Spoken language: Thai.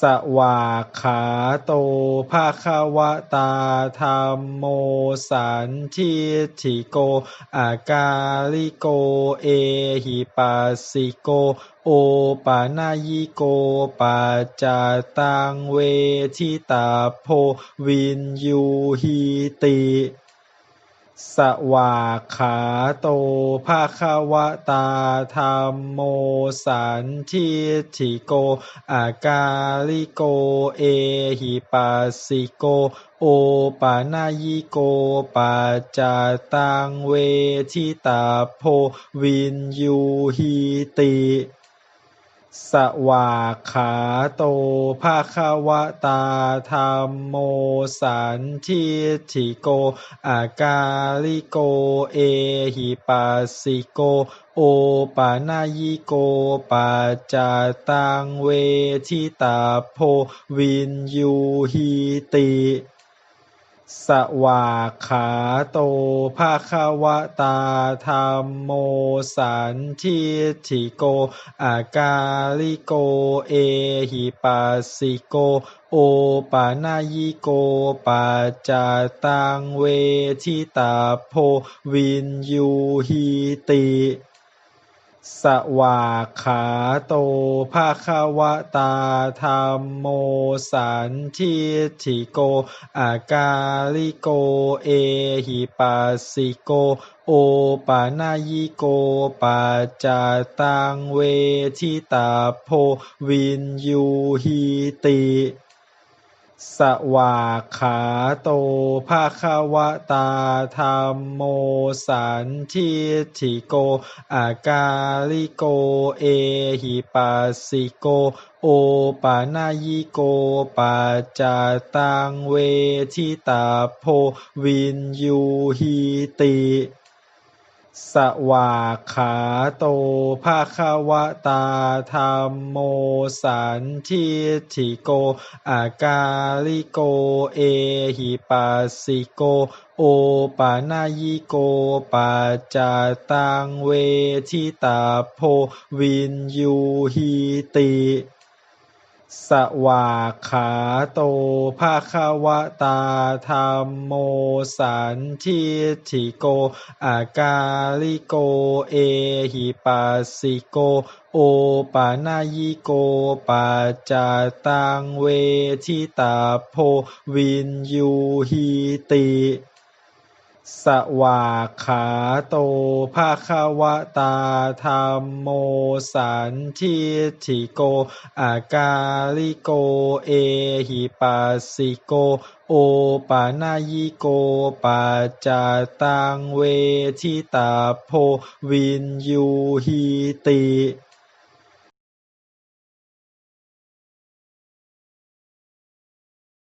สวากขาโตภาควตาธรรมโม สันทิถิโก อากาลิโก เอหิปัสสิโก โอปานายิโก ปัจจตังเวทิตาโพ วินยูหิติ สวากขาโตภาควตาธรรมโม สันทิถิโก อากาลิโก เอหิปัสสิโก โอปานายิโก ปัจจตังเวทิตาโพ วินยูหิติ สวากขาโตภาควตาธรรมโม สันทิถิโก อากาลิโก เอหิปัสสิโก โอปานายิโก ปัจจตังเวทิตาโพ วินยูหิติ สวากขาโตภาควตาธรรมโม สันทิถิโก อากาลิโก เอหิปัสสิโก โอปานายิโก ปัจจตังเวทิตาโพ วินยูหิติ สวากขาโต ภาควตาธรรมโมสันทิถิโก อากาลิโก เอหิปัสสิโก โอปานายิโกปัจจตังเวทิตาโพวินยูหิติ สวากขาโตภาควตาธรรมโม สันทิถิโก อากาลิโก เอหิปัสสิโก โอปานายิโก ปัจจตังเวทิตาโพ วินยูหิติ สวากขาโต ภาควตาธรรมโมสันทิถิโก อากาลิโก เอหิปัสสิโก โอปานายิโกปัจจตังเวทิตาโพวินยูหิติ สวากขาโตภาควตาธรรมโม สันทิถิโก อากาลิโก เอหิปัสสิโก โอปานายิโก ปัจจตังเวทิตาโพ วินยูหิติ สวากขาโตภาควตาธรรมโม สันทิถิโก อากาลิโก เอหิปัสสิโก โอปานายิโก ปัจจตังเวทิตาโพ วินยูหิติ